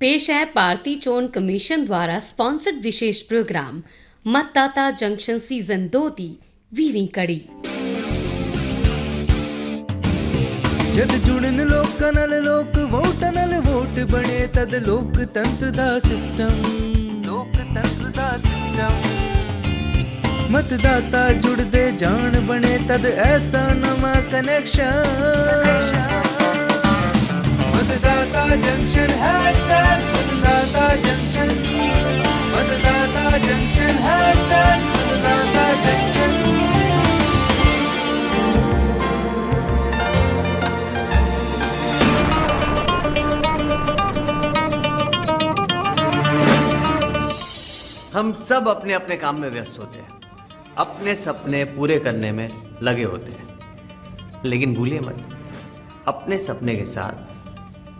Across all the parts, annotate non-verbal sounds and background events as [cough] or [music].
पेश है भारतीय चोन कमीशन द्वारा स्पॉन्सर्ड विशेष प्रोग्राम मतदाता जंक्शन सीजन दो दी ਵੀਵੀਂ ਕੜੀ ਜਦ ਜੁੜਨ ਲੋਕਾਂ ਨਾਲ ਲੋਕ ਵੋਟਾਂ ਨਾਲ ਵੋਟ ਬਣੇ ਤਦ ਲੋਕਤੰਤਰ ਦਾ ਸਿਸਟਮ ਲੋਕਤੰਤਰ ਦਾ ਸਿਸਟਮ ਮਤਦਾਤਾ ਜੁੜਦੇ ਜਾਣ ਬਣੇ ਤਦ ਐਸਾ ਨਵਾਂ ਕਨੈਕਸ਼ਨ मतदाता जंक्शन हैशटैग मतदाता जंक्शन। मतदाता जंक्शन हैशटैग मतदाता जंक्शन। हम सब अपने अपने काम में व्यस्त होते हैं। अपने सपने पूरे करने में लगे होते हैं। लेकिन भूलिए मत, अपने सपने के साथ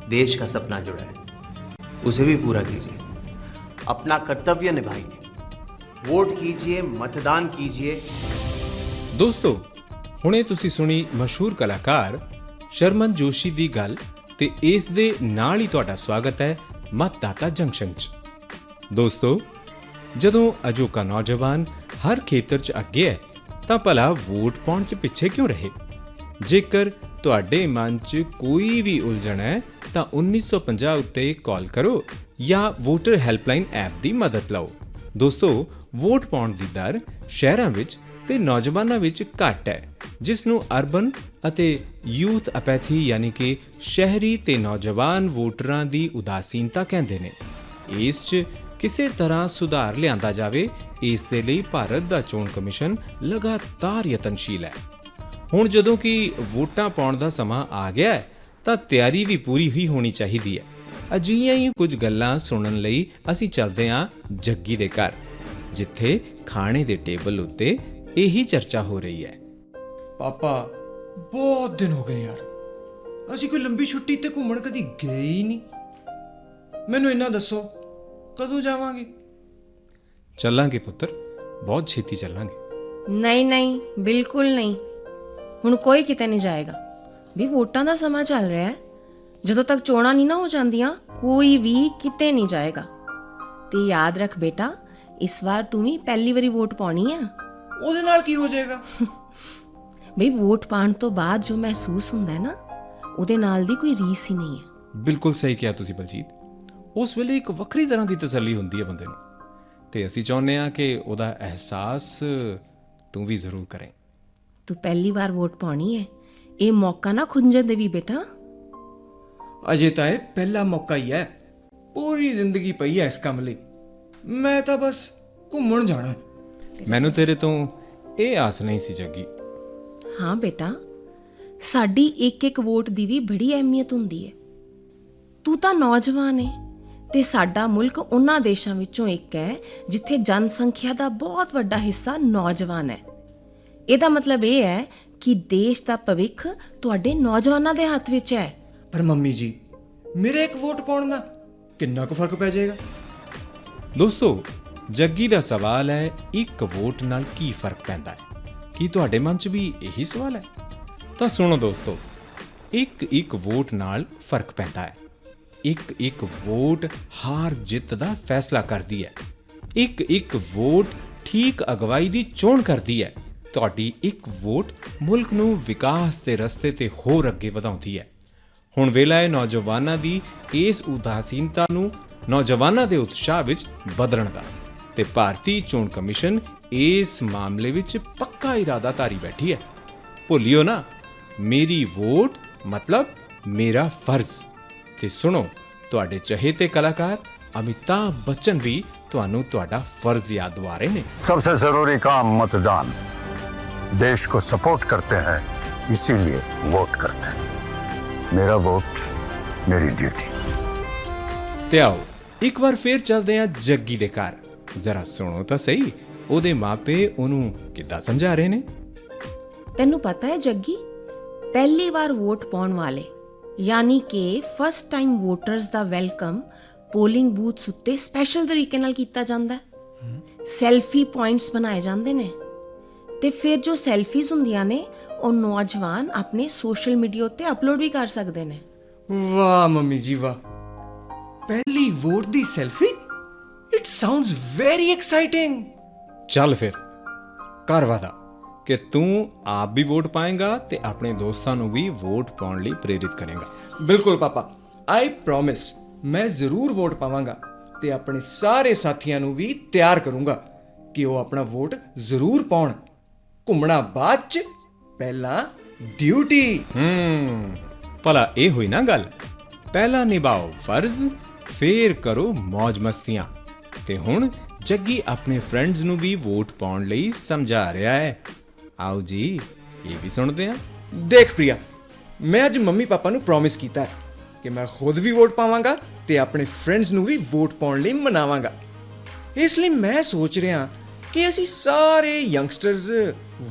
देश का सपना जुड़ा है उसे भी पूरा कीजिए अपना कर्तव्य निभाइए वोट कीजिए मतदान कीजिए ਦੋਸਤੋ ਹੁਣੇ ਤੁਸੀਂ ਸੁਣੀ ਮਸ਼ਹੂਰ ਕਲਾਕਾਰ ਸ਼ਰਮਨ ਜੋਸ਼ੀ ਦੀ ਗੱਲ ਤੇ ਇਸ ਦੇ ਨਾਲ ਹੀ ਤੁਹਾਡਾ ਸਵਾਗਤ ਹੈ ਮਤਦਾਤਾ ਜੰਕਸ਼ਨ 'ਚ ਦੋਸਤੋ ਜਦੋਂ ਅਜੋਕਾ ਨੌਜਵਾਨ ਹਰ ਖੇਤਰ 'ਚ ਅੱਗੇ ਹੈ ਤਾਂ ਭਲਾ ਵੋਟ ਪਾਉਣ 'ਚ ਪਿੱਛੇ ਕਿਉਂ ਰਹੇ ਜੇਕਰ ਤੁਹਾਡੇ ਮਨ 'ਚ ਕੋਈ ਵੀ ਉਲਝਣ ਹੈ, ਤਾਂ 1950 ਉੱਤੇ ਕਾਲ ਕਰੋ ਜਾਂ ਵੋਟਰ ਹੈਲਪਲਾਈਨ ਐਪ ਦੀ ਮਦਦ ਲਓ। ਦੋਸਤੋ, ਵੋਟ ਪਾਉਣ ਦੀ ਦਰ ਸ਼ਹਿਰਾਂ ਵਿੱਚ ਤੇ ਨੌਜਵਾਨਾਂ ਵਿੱਚ ਘੱਟ ਹੈ, ਜਿਸ ਨੂੰ ਅਰਬਨ ਅਤੇ ਯੂਥ ਅਪੈਥੀ ਯਾਨੀ ਕਿ ਸ਼ਹਿਰੀ ਤੇ ਨੌਜਵਾਨ ਵੋਟਰਾਂ ਦੀ ਉਦਾਸੀਨਤਾ ਕਹਿੰਦੇ ਨੇ। ਇਸ 'ਚ ਕਿਸੇ ਤਰ੍ਹਾਂ ਸੁਧਾਰ ਲਿਆਂਦਾ ਜਾਵੇ, ਇਸ ਦੇ ਲਈ ਭਾਰਤ ਦਾ ਚੋਣ ਕਮਿਸ਼ਨ ਲਗਾਤਾਰ ਯਤਨਸ਼ੀਲ ਹੈ। ਹੁਣ ਜਦੋਂ ਕਿ ਵੋਟਾਂ ਪਾਉਣ ਦਾ ਸਮਾਂ ਆ ਗਿਆ ਹੈ ਤਾਂ ਤਿਆਰੀ ਵੀ ਪੂਰੀ ਹੀ ਹੋਣੀ ਚਾਹੀਦੀ ਹੈ। ਅਜਿਹੀਆਂ ਹੀ ਕੁਝ ਗੱਲਾਂ ਸੁਣਨ ਲਈ ਅਸੀਂ ਚੱਲਦੇ ਹਾਂ ਜੱਗੀ ਦੇ ਘਰ ਜਿੱਥੇ ਖਾਣੇ ਦੇ ਟੇਬਲ ਉੱਤੇ ਇਹੀ ਚਰਚਾ ਹੋ ਰਹੀ ਹੈ। ਪਾਪਾ ਬਹੁਤ ਦਿਨ ਹੋ ਗਏ ਯਾਰ। ਅਸੀਂ ਕੋਈ ਲੰਬੀ ਛੁੱਟੀ ਤੇ ਘੁੰਮਣ ਕਦੀ ਗਏ ਹੀ ਨਹੀਂ। ਮੈਨੂੰ ਇਹਨਾਂ ਦੱਸੋ ਕਦੋਂ ਜਾਵਾਂਗੇ? ਚੱਲਾਂਗੇ ਪੁੱਤਰ ਬਹੁਤ ਛੇਤੀ ਚੱਲਾਂਗੇ। ਨਹੀਂ ਨਹੀਂ ਬਿਲਕੁਲ ਨਹੀਂ। ਹੁਣ ਕੋਈ ਕਿਤੇ ਨਹੀਂ ਜਾਏਗਾ। ਵੀ ਵੋਟਾਂ ਦਾ ਸਮਾਂ ਚੱਲ ਰਿਹਾ ਹੈ। ਜਦੋਂ ਤੱਕ ਚੋਣਾਂ ਨਹੀਂ ਨਾ ਹੋ ਜਾਂਦੀਆਂ ਕੋਈ ਵੀ ਕਿਤੇ ਨਹੀਂ ਜਾਏਗਾ। ਤੇ ਯਾਦ ਰੱਖ ਬੇਟਾ ਇਸ ਵਾਰ ਤੂੰ ਵੀ ਪਹਿਲੀ ਵਾਰੀ ਵੋਟ ਪਾਉਣੀ ਆ। ਉਹਦੇ ਨਾਲ ਕੀ ਹੋ ਜਾਏਗਾ? [laughs] ਬਈ ਵੋਟ ਪਾਉਣ ਤੋਂ ਬਾਅਦ ਜੋ ਮਹਿਸੂਸ ਹੁੰਦਾ ਹੈ ਨਾ ਉਹਦੇ ਨਾਲ ਦੀ ਕੋਈ ਰੀਸ ਹੀ ਨਹੀਂ ਹੈ। ਬਿਲਕੁਲ ਸਹੀ ਕਿਹਾ ਤੁਸੀਂ ਬਲਜੀਤ। ਉਸ ਵੇਲੇ ਇੱਕ ਵੱਖਰੀ ਤਰ੍ਹਾਂ ਦੀ ਤਸੱਲੀ ਹੁੰਦੀ ਹੈ ਬੰਦੇ ਨੂੰ। ਤੇ ਅਸੀਂ ਚਾਹੁੰਦੇ ਹਾਂ ਕਿ ਉਹਦਾ ਅਹਿਸਾਸ ਤੂੰ ਵੀ ਜ਼ਰੂਰ ਕਰੇ। ਤੂੰ ਪਹਿਲੀ ਵਾਰ ਵੋਟ ਪਾਉਣੀ ਹੈ ਇਹ ਮੌਕਾ ਨਾ ਖੁੰਝਣ ਦੇ ਵੀ ਬੇਟਾ। ਅਜੇ ਤਾਂ ਇਹ ਪਹਿਲਾ ਮੌਕਾ ਹੀ ਹੈ ਪੂਰੀ ਜ਼ਿੰਦਗੀ ਪਈ ਹੈ ਇਸ ਕੰਮ ਲਈ। ਮੈਂ ਤਾਂ ਬਸ ਘੁੰਮਣ ਜਾਣਾ। ਮੈਨੂੰ ਤੇਰੇ ਤੋਂ ਇਹ ਆਸ ਨਹੀਂ ਸੀ ਜੱਗੀ। ਹਾਂ ਬੇਟਾ ਸਾਡੀ ਇੱਕ ਇੱਕ ਵੋਟ ਦੀ ਵੀ ਬੜੀ ਅਹਿਮੀਅਤ ਹੁੰਦੀ ਹੈ ਤੂੰ ਤਾਂ ਨੌਜਵਾਨ ਹੈ ਤੇ ਸਾਡਾ ਮੁਲਕ ਉਹਨਾਂ ਦੇਸ਼ਾਂ ਵਿੱਚੋਂ ਇੱਕ ਹੈ ਜਿੱਥੇ ਜਨਸੰਖਿਆ ਦਾ ਬਹੁਤ ਵੱਡਾ ਹਿੱਸਾ ਨੌਜਵਾਨ ਹੈ ਇਹਦਾ ਮਤਲਬ ਇਹ ਹੈ ਕਿ ਦੇਸ਼ ਦਾ ਭਵਿੱਖ ਤੁਹਾਡੇ ਨੌਜਵਾਨਾਂ ਦੇ ਹੱਥ ਵਿੱਚ ਹੈ। ਪਰ ਮੰਮੀ ਜੀ ਮੇਰੇ ਇੱਕ ਵੋਟ ਪਾਉਣ ਦਾ ਕਿੰਨਾ ਕੁ ਫ਼ਰਕ ਪੈ ਜਾਏਗਾ? ਦੋਸਤੋ ਜੱਗੀ ਦਾ ਸਵਾਲ ਹੈ ਇੱਕ ਵੋਟ ਨਾਲ ਕੀ ਫ਼ਰਕ ਪੈਂਦਾ ਹੈ? ਕੀ ਤੁਹਾਡੇ ਮਨ 'ਚ ਵੀ ਇਹੀ ਸਵਾਲ ਹੈ? ਤਾਂ ਸੁਣੋ ਦੋਸਤੋ ਇੱਕ ਇੱਕ ਵੋਟ ਨਾਲ ਫ਼ਰਕ ਪੈਂਦਾ ਹੈ। ਇੱਕ ਇੱਕ ਵੋਟ ਹਾਰ ਜਿੱਤ ਦਾ ਫੈਸਲਾ ਕਰਦੀ ਹੈ। ਇੱਕ ਇੱਕ ਵੋਟ ਠੀਕ ਅਗਵਾਈ ਦੀ ਚੋਣ ਕਰਦੀ ਹੈ। ਤੁਹਾਡੀ ਇੱਕ ਵੋਟ ਮੁਲਕ ਨੂੰ ਵਿਕਾਸ ਦੇ ਰਸਤੇ ਤੇ ਹੋਰ ਅੱਗੇ ਵਧਾਉਂਦੀ ਹੈ ਹੁਣ ਵੇਲਾ ਹੈ ਨੌਜਵਾਨਾਂ ਦੀ ਇਸ ਉਦਾਸੀਨਤਾ ਨੂੰ ਨੌਜਵਾਨਾਂ ਦੇ ਉਤਸ਼ਾਹ ਵਿੱਚ ਬਦਲਣ ਦਾ ਤੇ ਭਾਰਤੀ ਚੋਣ ਕਮਿਸ਼ਨ ਇਸ ਮਾਮਲੇ ਵਿੱਚ ਪੱਕਾ ਇਰਾਦਾ ਧਾਰੀ ਬੈਠੀ ਹੈ ਭੁੱਲਿਓ ਨਾ ਮੇਰੀ ਵੋਟ ਮਤਲਬ ਮੇਰਾ ਫਰਜ਼ ਤੇ ਸੁਣੋ ਤੁਹਾਡੇ ਚਹੇਤੇ ਕਲਾਕਾਰ ਅਮਿਤਾਭ ਬੱਚਨ ਵੀ ਤੁਹਾਨੂੰ ਤੁਹਾਡਾ ਫਰਜ਼ ਯਾਦ ਦਿਵਾ ਰਹੇ ਨੇ सबसे जरूरी काम मतदान देश को सपोर्ट करते हैं इसीलिए वोट करते हैं मेरा वोट मेरी ड्यूटी ਤੇ ਆਓ ਇੱਕ ਵਾਰ ਫੇਰ ਚੱਲਦੇ ਹਾਂ ਜੱਗੀ ਦੇ ਘਰ ਜ਼ਰਾ ਸੁਣੋ ਤਾਂ ਸਹੀ ਉਹਦੇ ਮਾਪੇ ਉਹਨੂੰ ਕਿੱਦਾਂ ਸਮਝਾ ਰਹੇ ਨੇ ਤੈਨੂੰ ਪਤਾ ਹੈ ਜੱਗੀ ਪਹਿਲੀ ਵਾਰ ਵੋਟ ਪਾਉਣ ਵਾਲੇ ਯਾਨੀ ਕਿ ਫਸਟ ਟਾਈਮ ਵੋਟਰਸ ਦਾ ਵੈਲਕਮ ਪੋਲਿੰਗ ਬੂਥਸ ਉੱਤੇ ਸਪੈਸ਼ਲ ਤਰੀਕੇ ਨਾਲ ਕੀਤਾ ਜਾਂਦਾ ਹੈ ਸੈਲਫੀ ਪੁਆਇੰਟਸ ਬਣਾਏ ਜਾਂਦੇ ਨੇ ਤੇ ਫਿਰ ਜੋ ਸੈਲਫੀਜ਼ ਹੁੰਦੀਆਂ ਨੇ, ਉਹ ਨੌਜਵਾਨ ਆਪਣੇ ਸੋਸ਼ਲ ਮੀਡੀਆ ਉੱਤੇ ਅਪਲੋਡ ਵੀ ਕਰ ਸਕਦੇ ਨੇ। ਵਾਹ ਮੰਮੀ ਜੀ ਵਾਹ। ਪਹਿਲੀ vote the selfie? It sounds very exciting ਚੱਲ ਫਿਰ ਕਰ ਵਾਦਾ, ਕਿ ਤੂੰ ਆਪ ਵੀ ਵੋਟ ਪਾਏਗਾ ਤੇ ਆਪਣੇ ਦੋਸਤਾਂ ਨੂੰ ਵੀ ਵੋਟ ਪਾਉਣ ਲਈ ਪ੍ਰੇਰਿਤ ਕਰੇਗਾ। ਬਿਲਕੁਲ ਪਾਪਾ ਆਈ ਪ੍ਰੋਮਿਸ ਮੈਂ ਜ਼ਰੂਰ ਵੋਟ ਪਾਵਾਂਗਾ ਤੇ ਆਪਣੇ ਸਾਰੇ ਸਾਥੀਆਂ ਨੂੰ ਵੀ ਤਿਆਰ ਕਰੂੰਗਾ ਕਿ ਉਹ ਆਪਣਾ ਵੋਟ ਜ਼ਰੂਰ ਪਾਉਣ। ਘੁੰਮਣਾ ਬਾਅਦ ਚ ਪਹਿਲਾਂ ਡਿਊਟੀ ਹੂੰ ਭਲਾ ਇਹ ਹੋਈ ਨਾ ਗੱਲ। ਪਹਿਲਾਂ ਨਿਭਾਓ ਫਰਜ਼ ਫੇਰ ਕਰੋ ਮौज ਮਸਤੀਆਂ। ਤੇ ਹੁਣ ਜੱਗੀ ਆਪਣੇ ਫਰੈਂਡਸ ਨੂੰ ਵੀ ਵੋਟ ਪਾਉਣ ਲਈ ਸਮਝਾ ਰਿਹਾ ਹੈ। ਆਓ ਜੀ ਇਹ ਵੀ ਸੁਣਦੇ ਹਾਂ। ਦੇਖ ਪ੍ਰਿਆ ਮੈਂ ਅੱਜ ਮੰਮੀ ਪਾਪਾ ਨੂੰ ਪ੍ਰੋਮਿਸ ਕੀਤਾ ਹੈ ਕਿ ਮੈਂ ਖੁਦ ਵੀ ਵੋਟ ਪਾਵਾਂਗਾ ਤੇ ਆਪਣੇ ਫਰੈਂਡਸ ਨੂੰ ਵੀ ਵੋਟ ਪਾਉਣ ਲਈ ਮਨਾਵਾਂਗਾ। ਇਸ ਲਈ ਮੈਂ ਸੋਚ ਰਿਹਾ ਕਿ ਅਸੀਂ ਸਾਰੇ ਯੰਗਸਟਰਸ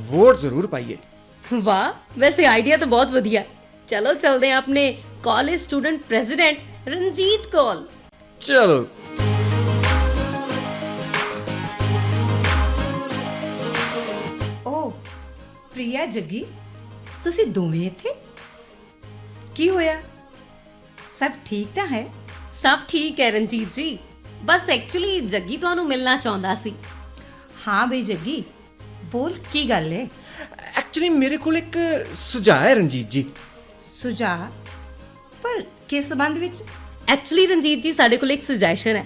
ਵੋਟ ਜ਼ਰੂਰ ਪਾਈਏ ਵਾਹ ਵੈਸੇ ਆਈਡੀਆ ਤਾਂ ਬਹੁਤ ਵਧੀਆ ਹੈ। ਚਲੋ ਚਲਦੇ ਹਾਂ ਆਪਣੇ ਕਾਲਜ ਸਟੂਡੈਂਟ ਪ੍ਰੈਜ਼ੀਡੈਂਟ ਰਣਜੀਤ ਕੋਲ ਚਲੋ ਓ ਪ੍ਰਿਆ ਜੱਗੀ ਤੁਸੀਂ ਦੋਵੇਂ ਇੱਥੇ ਕੀ ਹੋਇਆ ਸਭ ਠੀਕ ਤਾਂ ਹੈ ਸਭ ਠੀਕ ਹੈ ਰਣਜੀਤ ਜੀ ਬਸ ਐਕਚੁਅਲੀ ਜੱਗੀ ਤੁਹਾਨੂੰ ਮਿਲਣਾ ਚਾਹੁੰਦਾ ਸੀ ਹਾਂ ਬਈ ਜੱਗੀ ਬੋਲ ਕੀ ਗੱਲ ਹੈ ਐਕਚੁਅਲੀ ਮੇਰੇ ਕੋਲ ਇੱਕ ਸੁਝਾਅ ਹੈ ਰਣਜੀਤ ਜੀ। ਸੁਝਾਅ? ਪਰ ਕਿਸ ਸੰਬੰਧ ਵਿੱਚ? ਐਕਚੁਅਲੀ ਰਣਜੀਤ ਜੀ ਸਾਡੇ ਕੋਲ ਇੱਕ ਸੁਜੈਸ਼ਨ ਹੈ।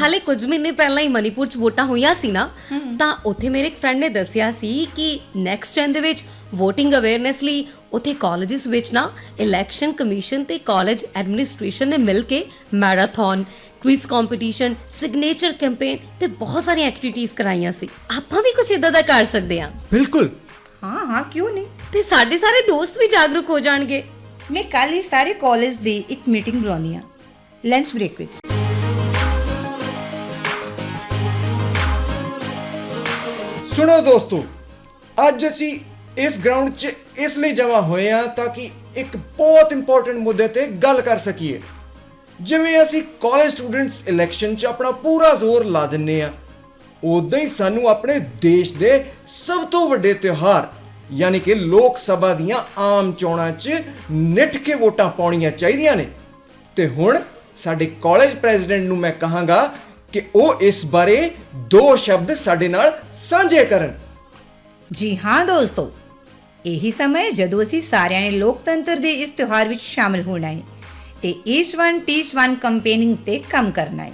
ਹਾਲੇ ਕੁਝ ਮਹੀਨੇ ਪਹਿਲਾਂ ਹੀ ਮਨੀਪੁਰ ਚ ਵੋਟਾਂ ਹੋਈਆਂ ਸੀ ਨਾ ਤਾਂ ਉੱਥੇ ਮੇਰੇ ਇੱਕ ਫਰੈਂਡ ਨੇ ਦੱਸਿਆ ਸੀ ਕਿ ਨੈਕਸਟ ਜਨ ਦੇ ਵਿੱਚ VOTING ਅਵੇਅਰਨੈਸ ਲਈ ਉੱਥੇ ਕਾਲਜਸ ਵਿੱਚ ਨਾ ਇਲੈਕਸ਼ਨ ਕਮਿਸ਼ਨ ਤੇ ਕਾਲਜ ਐਡਮਿਨਿਸਟ੍ਰੇਸ਼ਨ ਨੇ ਮਿਲ ਕੇ marathon quiz competition signature campaign ਤੇ ਬਹੁਤ ਸਾਰੀਆਂ ਐਕਟੀਵਿਟੀਜ਼ ਕਰਾਈਆਂ ਸੀ। ਆਪਾਂ ਵੀ ਕੁਝ ਇਦਾਂ ਦਾ ਕਰ ਸਕਦੇ ਹਾਂ। ਬਿਲਕੁਲ। ਹਾਂ ਹਾਂ ਕਿਉਂ ਨਹੀਂ? ਤੇ ਸਾਡੇ ਸਾਰੇ ਦੋਸਤ ਵੀ ਜਾਗਰੂਕ ਹੋ ਜਾਣਗੇ। ਮੈਂ ਕੱਲ ਹੀ ਸਾਰੇ ਕਾਲਜ ਦੀ ਇੱਕ ਮੀਟਿੰਗ ਬੁਲਾਉਣੀ ਆ ਲੰਚ ਬ੍ਰੇਕ ਵਿੱਚ। ਸੁਣੋ ਦੋਸਤੋ ਅੱਜ ਅਸੀਂ ਇਸ ਗਰਾਊਂਡ 'ਚ ਇਸ ਲਈ ਜਮ੍ਹਾਂ ਹੋਏ ਹਾਂ ਤਾਂ ਕਿ ਇੱਕ ਬਹੁਤ ਇੰਪੋਰਟੈਂਟ ਮੁੱਦੇ ਤੇ ਗੱਲ ਕਰ ਸਕੀਏ। ਜਿਵੇਂ ਅਸੀਂ ਕਾਲਜ ਸਟੂਡੈਂਟਸ ਇਲੈਕਸ਼ਨ 'ਚ ਆਪਣਾ ਪੂਰਾ ਜ਼ੋਰ ਲਾ ਦਿੰਨੇ ਆ ਉਦਾਂ ਹੀ ਸਾਨੂੰ ਆਪਣੇ ਦੇਸ਼ ਦੇ ਸਭ ਤੋਂ ਵੱਡੇ ਤਿਉਹਾਰ, ਯਾਨੀ ਕਿ ਲੋਕ ਸਭਾ ਦੀਆਂ ਆਮ ਚੋਣਾਂ 'ਚ ਨਿੱਠ ਕੇ ਵੋਟਾਂ ਪਾਉਣੀਆਂ ਚਾਹੀਦੀਆਂ ਨੇ। ਤੇ ਹੁਣ ਸਾਡੇ ਕਾਲਜ ਪ੍ਰੈਜ਼ੀਡੈਂਟ ਨੂੰ ਮੈਂ ਕਹਾਂਗਾ ਕਿ ਉਹ ਇਸ ਬਾਰੇ ਦੋ ਸ਼ਬਦ ਸਾਡੇ ਨਾਲ ਸਾਂਝੇ ਕਰਨ। ਜੀ ਹਾਂ ਦੋਸਤੋ, ਇਹੀ ਸਮਾਂ ਹੈ ਜਦੋਂ ਅਸੀਂ ਸਾਰਿਆਂ ਨੇ ਲੋਕਤੰਤਰ ਦੇ ਇਸ ਤਿਉਹਾਰ ਵਿੱਚ ਸ਼ਾਮਲ ਹੋਣਾ ਹੈ। ਤੇ each one teach one campaigning ਤੇ ਕੰਮ ਕਰਨਾ ਹੈ।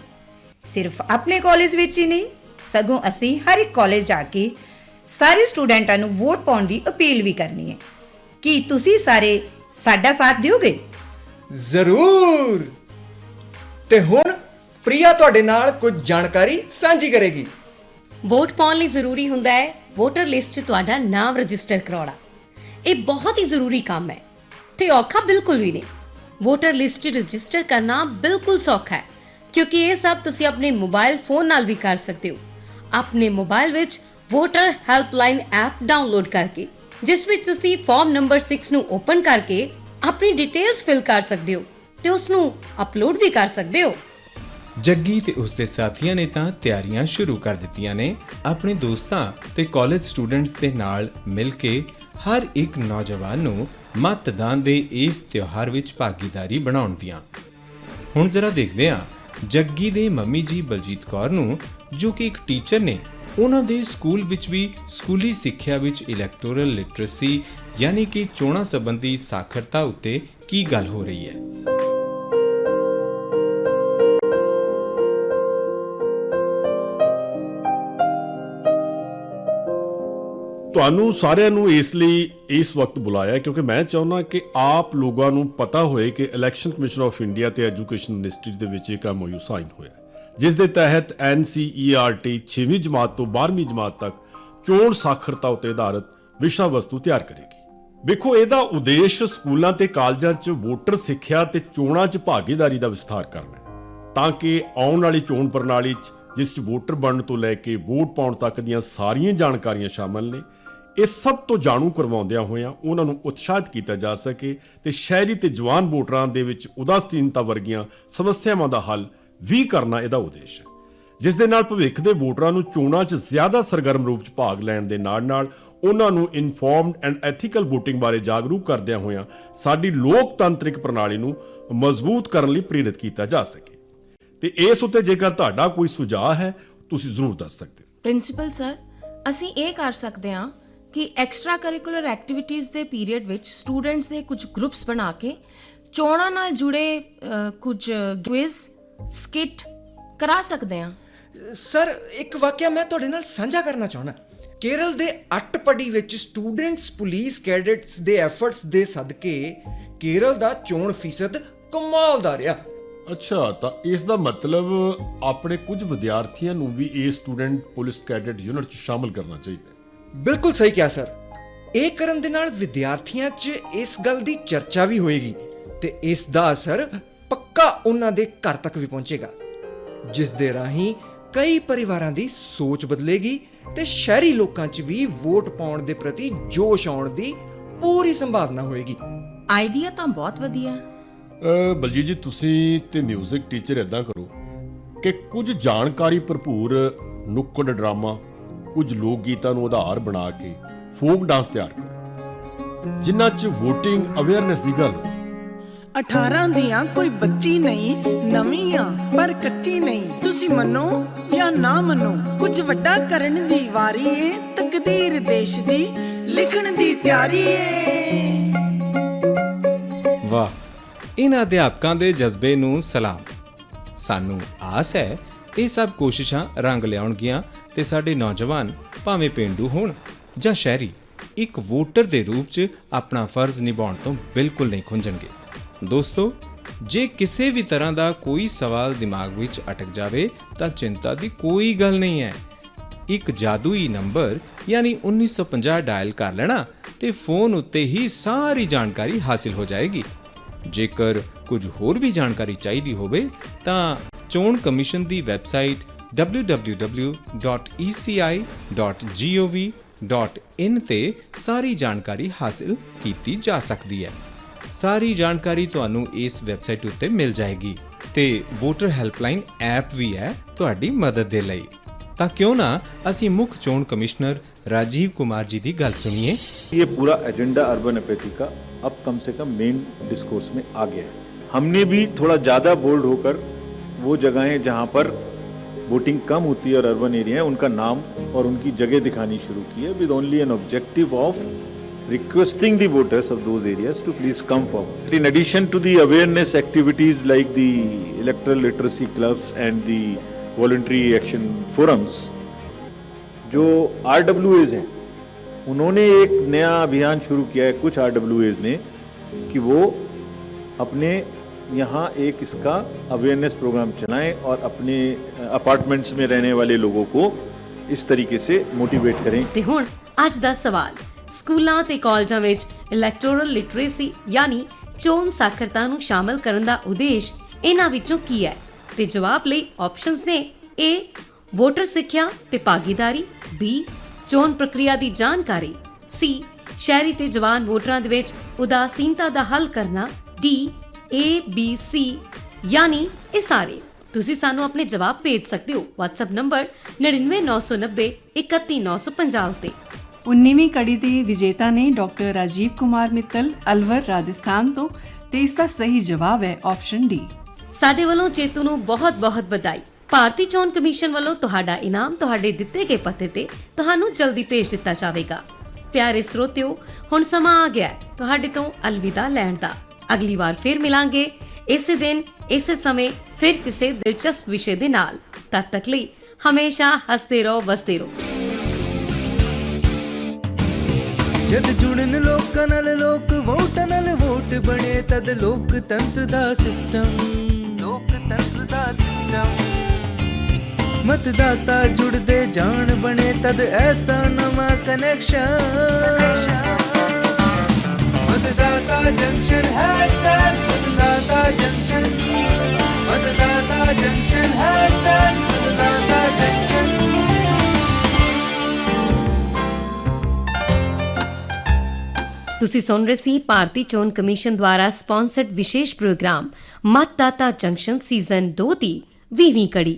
ਸਿਰਫ ਆਪਣੇ ਕਾਲਜ ਵਿੱਚ ਹੀ ਨਹੀਂ ਸਗੋਂ ਅਸੀਂ ਹਰ ਇੱਕ ਕਾਲਜ ਜਾ ਕੇ ਸਾਰੇ ਸਟੂਡੈਂਟਾਂ ਨੂੰ ਵੋਟ ਪਾਉਣ ਦੀ ਅਪੀਲ ਵੀ ਕਰਨੀ ਹੈ। ਕੀ ਤੁਸੀਂ ਸਾਰੇ ਸਾਡਾ ਸਾਥ ਦਿਓਗੇ? ਜ਼ਰੂਰ! ਤੇ ਹੁਣ ਪ੍ਰਿਆ ਤੁਹਾਡੇ ਨਾਲ ਕੁਝ ਜਾਣਕਾਰੀ ਸਾਂਝੀ ਕਰੇਗੀ। ਵੋਟ ਪਾਉਣ ਲਈ ਜ਼ਰੂਰੀ ਹੁੰਦਾ ਹੈ ਵੋਟਰ ਲਿਸਟ 'ਚ ਤੁਹਾਡਾ ਨਾਮ ਰਜਿਸਟਰ ਕਰਾਉਣਾ। ਇਹ ਬਹੁਤ ਹੀ ਜ਼ਰੂਰੀ ਕੰਮ ਹੈ ਤੇ ਔਖਾ ਬਿਲਕੁਲ ਵੀ ਨਹੀਂ। ਵੋਟਰ ਲਿਸਟ ਰਜਿਸਟਰ ਕਰਨਾ ਬਿਲਕੁਲ ਸੌਖਾ ਹੈ, ਕਿਉਂਕਿ ਇਹ ਸਭ ਤੁਸੀਂ ਆਪਣੇ ਮੋਬਾਈਲ ਫੋਨ ਨਾਲ ਵੀ ਕਰ ਸਕਦੇ ਹੋ। ਆਪਣੇ ਮੋਬਾਈਲ ਵਿੱਚ ਵੋਟਰ ਹੈਲਪਲਾਈਨ ਐਪ ਡਾਊਨਲੋਡ ਕਰਕੇ, ਜਿਸ ਵਿੱਚ ਤੁਸੀਂ ਫਾਰਮ ਨੰਬਰ 6 ਨੂੰ ਓਪਨ ਕਰਕੇ ਆਪਣੀ ਡਿਟੇਲਸ ਫਿਲ ਕਰ ਸਕਦੇ ਹੋ ਤੇ ਉਸ ਨੂੰ ਅਪਲੋਡ ਵੀ ਕਰ ਸਕਦੇ ਹੋ। ਜੱਗੀ ਤੇ ਉਸਦੇ ਸਾਥੀਆਂ ਨੇ ਤਾਂ ਤਿਆਰੀਆਂ ਸ਼ੁਰੂ ਕਰ ਦਿੱਤੀਆਂ ਨੇ। ਆਪਣੇ ਦੋਸਤਾਂ ਤੇ ਕਾਲਜ ਸਟੂਡੈਂਟਸ ਦੇ ਨਾਲ ਮਿਲ ਕੇ ਹਰ ਇੱਕ ਨੌਜਵਾਨ ਨੂੰ ਮਤਦਾਨ ਦੇ ਇਸ ਤਿਉਹਾਰ ਵਿੱਚ ਭਾਗੀਦਾਰੀ ਬਣਾਉਣ ਦੀਆਂ। ਹੁਣ ਜ਼ਰਾ ਦੇਖਦੇ ਹਾਂ, ਜੱਗੀ ਦੇ ਮੰਮੀ ਜੀ ਬਲਜੀਤ ਕੌਰ ਨੂੰ, ਜੋ ਕਿ ਇੱਕ ਟੀਚਰ ਨੇ, ਉਹਨਾਂ ਦੇ ਸਕੂਲ ਵਿੱਚ ਵੀ ਸਕੂਲੀ ਸਿੱਖਿਆ ਵਿੱਚ ਇਲੈਕਟੋਰਲ ਲਿਟਰੇਸੀ ਯਾਨੀ ਕਿ ਚੋਣਾਂ ਸੰਬੰਧੀ ਸਾਖਰਤਾ ਉੱਤੇ ਕੀ ਗੱਲ ਹੋ ਰਹੀ ਹੈ? ਤੁਹਾਨੂੰ ਸਾਰਿਆਂ ਨੂੰ ਇਸ ਲਈ ਇਸ ਵਕਤ ਬੁਲਾਇਆ ਕਿਉਂਕਿ ਮੈਂ ਚਾਹੁੰਦਾ ਕਿ ਆਪ ਲੋਕਾਂ ਨੂੰ ਪਤਾ ਹੋਏ ਕਿ ਇਲੈਕਸ਼ਨ ਕਮਿਸ਼ਨ ਆਫ ਇੰਡੀਆ ਤੇ ਐਜੂਕੇਸ਼ਨ ਮਿਨਿਸਟਰੀ ਦੇ ਵਿੱਚ ਇੱਕ ਐਮਓਯੂ ਸਾਈਨ ਹੋਇਆ ਜਿਸ ਦੇ ਤਹਿਤ NCERT 6ਵੀਂ ਜਮਾਤ ਤੋਂ 12ਵੀਂ ਜਮਾਤ ਤੱਕ ਚੋਣ ਸਾਖਰਤਾ ਉਤੇ ਆਧਾਰਿਤ ਵਿਸ਼ਾ ਵਸਤੂ ਤਿਆਰ ਕਰੇਗੀ। ਵੇਖੋ, ਇਹਦਾ ਉਦੇਸ਼ ਸਕੂਲਾਂ ਤੇ ਕਾਲਜਾਂ 'ਚ ਵੋਟਰ ਸਿੱਖਿਆ ਤੇ ਚੋਣਾਂ 'ਚ ਭਾਗੀਦਾਰੀ ਦਾ ਵਿਸਥਾਰ ਕਰਨਾ ਹੈ, ਤਾਂ ਕਿ ਆਉਣ ਵਾਲੀ ਚੋਣ ਪ੍ਰਣਾਲੀ 'ਚ, ਜਿਸ 'ਚ ਵੋਟਰ ਬਣਨ ਤੋਂ ਲੈ ਕੇ ਵੋਟ ਪਾਉਣ ਤੱਕ ਦੀਆਂ ਸਾਰੀਆਂ ਜਾਣਕਾਰੀਆਂ ਸ਼ਾਮਲ ਨੇ ਇਹ ਸਭ ਤੋਂ ਜਾਣੂ ਕਰਵਾਉਂਦਿਆਂ ਹੋਇਆਂ ਉਹਨਾਂ ਨੂੰ ਉਤਸ਼ਾਹਿਤ ਕੀਤਾ ਜਾ ਸਕੇ ਤੇ ਸ਼ਹਿਰੀ ਤੇ ਜਵਾਨ ਵੋਟਰਾਂ ਦੇ ਵਿੱਚ ਉਦਾਸੀਨਤਾ ਵਰਗੀਆਂ ਸਮੱਸਿਆਵਾਂ ਦਾ ਹੱਲ ਵੀ ਕਰਨਾ ਇਹਦਾ ਉਦੇਸ਼ ਹੈ। ਜਿਸ ਦੇ ਨਾਲ ਭਵਿੱਖ ਦੇ ਵੋਟਰਾਂ ਨੂੰ ਚੋਣਾਂ 'ਚ ਜ਼ਿਆਦਾ ਸਰਗਰਮ ਰੂਪ 'ਚ ਭਾਗ ਲੈਣ ਦੇ ਨਾਲ-ਨਾਲ ਉਹਨਾਂ ਨੂੰ ਇਨਫੋਰਮਡ ਐਂਡ ਐਥੀਕਲ VOTING ਬਾਰੇ ਜਾਗਰੂਕ ਕਰਦਿਆਂ ਹੋਇਆਂ ਸਾਡੀ ਲੋਕਤੰਤਰਿਕ ਪ੍ਰਣਾਲੀ ਨੂੰ ਮਜ਼ਬੂਤ ਕਰਨ ਲਈ ਪ੍ਰੇਰਿਤ ਕੀਤਾ ਜਾ ਸਕੇ। ਤੇ ਇਸ ਉੱਤੇ ਜੇਕਰ ਤੁਹਾਡਾ ਕੋਈ ਸੁਝਾਅ ਹੈ, ਤੁਸੀਂ ਜ਼ਰੂਰ ਦੱਸ ਸਕਦੇ ਹੋ। ਪ੍ਰਿੰਸੀਪਲ ਸਰ ਅਸੀਂ ਇਹ ਕਰ ਸਕਦੇ ਹਾਂ ਕਿ ਐਕਸਟਰਾ ਕਰਿਕੂਲਰ ਐਕਟੀਵਿਟੀਜ਼ ਦੇ ਪੀਰੀਅਡ ਵਿੱਚ ਸਟੂਡੈਂਟਸ ਦੇ ਕੁਝ ਗਰੁੱਪਸ ਬਣਾ ਕੇ ਚੋਣਾਂ ਨਾਲ ਜੁੜੇ ਕੁਝ ਕੁਇਜ਼ ਸਕਿਟ ਕਰਾ ਸਕਦੇ ਹਾਂ। ਸਰ ਇੱਕ ਵਾਕਿਆ ਮੈਂ ਤੁਹਾਡੇ ਨਾਲ ਸਾਂਝਾ ਕਰਨਾ ਚਾਹੁੰਦਾ। ਕੇਰਲ ਦੇ ਅੱਟਪੜੀ ਵਿੱਚ ਸਟੂਡੈਂਟਸ ਪੁਲਿਸ ਕੈਡੇਟਸ ਦੇ ਐਫਰਟਸ ਦੇ ਸਦਕੇ ਕੇਰਲ ਦਾ ਚੋਣ ਫੀਸਦ ਕਮਾਲ ਦਾ ਰਿਹਾ। ਅੱਛਾ ਤਾਂ ਇਸ ਦਾ ਮਤਲਬ ਆਪਣੇ ਕੁਝ ਵਿਦਿਆਰਥੀਆਂ ਨੂੰ ਵੀ ਇਹ ਸਟੂਡੈਂਟ ਪੁਲਿਸ ਕੈਡਟ ਯੂਨਿਟ 'ਚ ਸ਼ਾਮਲ ਕਰਨਾ ਚਾਹੀਦਾ। ਬਿਲਕੁਲ ਸਹੀ ਕਿਹਾ ਸਰ। ਇਹ ਕਰਨ ਦੇ ਨਾਲ ਵਿਦਿਆਰਥੀਆਂ 'ਚ ਇਸ ਗੱਲ ਦੀ ਚਰਚਾ ਵੀ ਹੋਏਗੀ ਤੇ ਇਸ ਦਾ ਅਸਰ ਪੱਕਾ ਉਹਨਾਂ ਦੇ ਘਰ ਤੱਕ ਵੀ ਪਹੁੰਚੇਗਾ ਜਿਸ ਦੇ ਰਾਹੀਂ ਕਈ ਪਰਿਵਾਰਾਂ ਦੀ ਸੋਚ ਬਦਲੇਗੀ ਤੇ ਸ਼ਹਿਰੀ ਲੋਕਾਂ 'ਚ ਵੀ ਵੋਟ ਪਾਉਣ ਦੇ ਪ੍ਰਤੀ ਜੋਸ਼ ਆਉਣ ਦੀ ਪੂਰੀ ਸੰਭਾਵਨਾ ਹੋਏਗੀ। ਆਈਡੀਆ ਤਾਂ ਬਹੁਤ ਵਧੀਆ। ਹੈ ਅ, ਬਲਜੀਤ ਜੀ ਤੁਸੀਂ ਤੇ 뮤직 ਟੀਚਰ ਇਦਾਂ ਕਰੋ ਕਿ ਕੁਝ ਜਾਣਕਾਰੀ ਭਰਪੂਰ ਨੁੱਕੜ ਡਰਾਮਾ ਕੁਝ ਲੋਕ ਗੀਤਾਂ ਨੂੰ ਆਧਾਰ ਬਣਾ ਕੇ ਫੋਕ ਡਾਂਸ ਤਿਆਰ ਕਰੋ ਜਿਨ੍ਹਾਂ 'ਚ VOTING ਅਵੇਅਰਨੈਸ ਦੀ ਗੱਲ ਹੋਵੇ 18 ਦੀਆਂ ਕੋਈ ਬੱਚੀ ਨਹੀਂ ਨਵੀਂ ਆ ਪਰ ਕੱਚੀ ਨਹੀਂ। ਤੁਸੀਂ ਮੰਨੋ ਜਾਂ ਨਾ ਮੰਨੋ ਕੁਝ ਵੱਡਾ ਕਰਨ ਦੀ ਵਾਰੀ ਏ ਤਕਦੀਰ ਦੇਸ਼ ਦੀ ਲਿਖਣ ਦੀ ਤਿਆਰੀ ਏ। ਵਾਹ ਇਹਨਾਂ ਅਧਿਆਪਕਾਂ ਦੇ ਜਜ਼ਬੇ ਨੂੰ ਸਲਾਮ। ਸਾਨੂੰ ਆਸ ਹੈ ਇਹ ਸਭ ਕੋਸ਼ਿਸ਼ਾਂ ਰੰਗ ਲਿਆਉਣਗੀਆਂ ਤੇ ਸਾਡੇ ਨੌਜਵਾਨ ਭਾਵੇਂ ਪਿੰਡੂ ਹੋਣ ਜਾਂ ਸ਼ਹਿਰੀ, ਇੱਕ ਵੋਟਰ ਦੇ ਰੂਪ 'ਚ ਆਪਣਾ ਫਰਜ਼ ਨਿਭਾਉਣ ਤੋਂ ਬਿਲਕੁਲ ਨਹੀਂ ਖੁੰਝਣਗੇ। ਦੋਸਤੋ, ਜੇ ਕਿਸੇ ਵੀ ਤਰ੍ਹਾਂ ਦਾ ਕੋਈ ਸਵਾਲ ਦਿਮਾਗ ਵਿੱਚ ਅਟਕ ਜਾਵੇ, ਤਾਂ ਚਿੰਤਾ ਦੀ ਕੋਈ ਗੱਲ ਨਹੀਂ ਹੈ। ਇੱਕ ਜਾਦੂਈ ਨੰਬਰ, ਯਾਨੀ 1950 ਡਾਇਲ ਕਰ ਲੈਣਾ ਤੇ ਫੋਨ ਉੱਤੇ ਹੀ ਸਾਰੀ ਜਾਣਕਾਰੀ ਹਾਸਿਲ ਹੋ ਜਾਏਗੀ। ਜੇਕਰ ਕੁਝ ਹੋਰ ਵੀ ਜਾਣਕਾਰੀ ਚਾਹੀਦੀ ਹੋਵੇ, ਤਾਂ ਚੋਣ ਕਮਿਸ਼ਨ ਦੀ ਵੈਬਸਾਈਟ www.eci.gov.in ਤੇ ਸਾਰੀ ਜਾਣਕਾਰੀ ਹਾਸਿਲ ਕੀਤੀ ਜਾ ਸਕਦੀ ਹੈ ਸਾਰੀ ਜਾਣਕਾਰੀ ਤੁਹਾਨੂੰ ਇਸ ਵੈਬਸਾਈਟ ਉੱਤੇ ਮਿਲ ਜਾਏਗੀ ਤੇ ਵੋਟਰ ਹੈਲਪਲਾਈਨ ਐਪ ਵੀ ਹੈ ਤੁਹਾਡੀ ਮਦਦ ਦੇ ਲਈ ਤਾਂ ਕਿਉਂ ਨਾ ਅਸੀਂ ਮੁੱਖ ਚੋਣ ਕਮਿਸ਼ਨਰ ਰਾਜੀਵ ਕੁਮਾਰ ਜੀ ਦੀ ਗੱਲ ਸੁਣੀਏ ये पूरा एजेंडा अर्बन अपैथी का अब कम से कम मेन डिस्कोर्स में आ गया है हमने भी थोड़ा ज़्यादा बोल्ड होकर वो जगहें जहाँ पर वोटिंग कम होती है और अर्बन एरिया है, उनका नाम और उनकी जगह दिखानी शुरू की है with only an objective of requesting the voters of those areas to please come for in addition to the awareness activities like the electoral literacy clubs and the voluntary action forums जो R W As हैं, उन्होंने एक नया अभियान शुरू किया है, कुछ आर डब्ल्यू एज ने, कि वो अपने यहाँ एक इसका अवेयरनेस प्रोग्राम चलाएं और अपने अपार्टमेंट्स में रहने वाले लोगों को इस तरीके से मोटिवेट करें ਤੇ ਹੁਣ ਅੱਜ ਦਾ ਸਵਾਲ ਸਕੂਲਾਂ ਤੇ ਕਾਲਜਾਂ ਵਿੱਚ ਇਲੈਕਟੋਰਲ ਲਿਟਰੇਸੀ ਯਾਨੀ ਚੋਣ ਸਾਖਰਤਾ ਨੂੰ ਸ਼ਾਮਲ ਕਰਨ ਦਾ ਉਦੇਸ਼ ਇਹਨਾਂ ਵਿੱਚੋਂ ਕੀ ਹੈ ਤੇ ਜਵਾਬ ਲਈ ਆਪਸ਼ਨਸ ਨੇ A ਵੋਟਰ ਸਿੱਖਿਆ ਤੇ ਭਾਗੀਦਾਰੀ B ਚੋਣ ਪ੍ਰਕਿਰਿਆ ਦੀ ਜਾਣਕਾਰੀ C ਸ਼ਹਿਰੀ ਤੇ ਜਵਾਨ ਵੋਟਰਾਂ ਦੇ ਵਿੱਚ ਉਦਾਸੀਨਤਾ ਦਾ ਹੱਲ ਕਰਨਾ D A B C ਯਾਨੀ ਇਹ ਸਾਰੇ। ਤੁਸੀਂ ਸਾਨੂੰ ਆਪਣੇ ਜਵਾਬ ਭੇਜ ਸਕਦੇ ਹੋ WhatsApp ਨੰਬਰ 99990 31950 ਉੱਤੇ। 19ਵੀਂ ਕੜੀ ਦੇ ਵਿਜੇਤਾ ਨੇ ਡਾਕਟਰ ਰਾਜੀਵ ਕੁਮਾਰ ਮਿੱਤਲ ਅਲਵਰ ਰਾਜਸਥਾਨ ਤੋਂ ਤੇ ਇਸ ਦਾ ਸਹੀ ਜਵਾਬ ਹੈ ਆਪਸ਼ਨ ਡੀ। ਸਾਡੇ ਵੱਲੋਂ ਚੇਤੂ ਨੂੰ ਬਹੁਤ-ਬਹੁਤ ਵਧਾਈ। ਭਾਰਤੀ ਚੋਣ ਕਮਿਸ਼ਨ ਵੱਲੋਂ ਤੁਹਾਡਾ ਇਨਾਮ ਤੁਹਾਡੇ ਦਿੱਤੇ ਗਏ ਪਤੇ ਤੇ ਤੁਹਾਨੂੰ ਜਲਦੀ ਭੇਜ ਦਿੱਤਾ ਜਾਵੇਗਾ। ਪਿਆਰੇ ਸਰੋਤਿਓ ਹੁਣ ਸਮਾਂ ਆ ਗਿਆ ਹੈ ਤੁਹਾਡੇ ਤੋਂ ਅਲਵਿਦਾ ਲੈਣ ਦਾ। ਅਗਲੀ ਵਾਰ ਫਿਰ ਮਿਲਾਂਗੇ। ਇਸੇ ਦਿਨ, ਇਸੇ ਸਮੇਂ, ਫਿਰ ਕਿਸੇ ਦਿਲਚਸਪ ਵਿਸ਼ੇ ਦੇ ਨਾਲ। ਤਦ ਤੱਕ ਲਈ ਹਮੇਸ਼ਾ ਹੱਸਦੇ ਰਹੋ, ਵਸਦੇ ਰਹੋ। ਜਦ ਜੁੜਨ ਲੋਕਾਂ ਨਾਲ ਲੋਕ ਵੋਟਾਂ ਨਾਲ ਵੋਟ ਬਣੇ, ਤਦ ਲੋਕਤੰਤਰ ਦਾ ਸਿਸਟਮ, ਲੋਕਤੰਤਰ ਦਾ ਸਿਸਟਮ। ਮਤਦਾਤਾ ਜੁੜਦੇ, ਜਾਣ ਬਣੇ, ਤਦ ਐਸਾ ਨਵਾਂ ਕਨੈਕਸ਼ਨ ਮਤਦਾਤਾ ਜੰਕਸ਼ਨ ਹੈਸ਼ਟੈਗ ਮਤਦਾਤਾ ਜੰਕਸ਼ਨ ਮਤਦਾਤਾ ਜੰਕਸ਼ਨ ਹੈਸ਼ਟੈਗ ਮਤਦਾਤਾ ਜੰਕਸ਼ਨ ਤੁਸੀਂ ਸੁਣ ਰਹੇ ਸੀ ਭਾਰਤੀ ਚੋਣ ਕਮਿਸ਼ਨ ਦੁਆਰਾ ਸਪਾਂਸਰਡ ਵਿਸ਼ੇਸ਼ ਪ੍ਰੋਗਰਾਮ ਮਤਦਾਤਾ ਜੰਕਸ਼ਨ ਸੀਜ਼ਨ 2 ਦੀ 20ਵੀਂ ਕੜੀ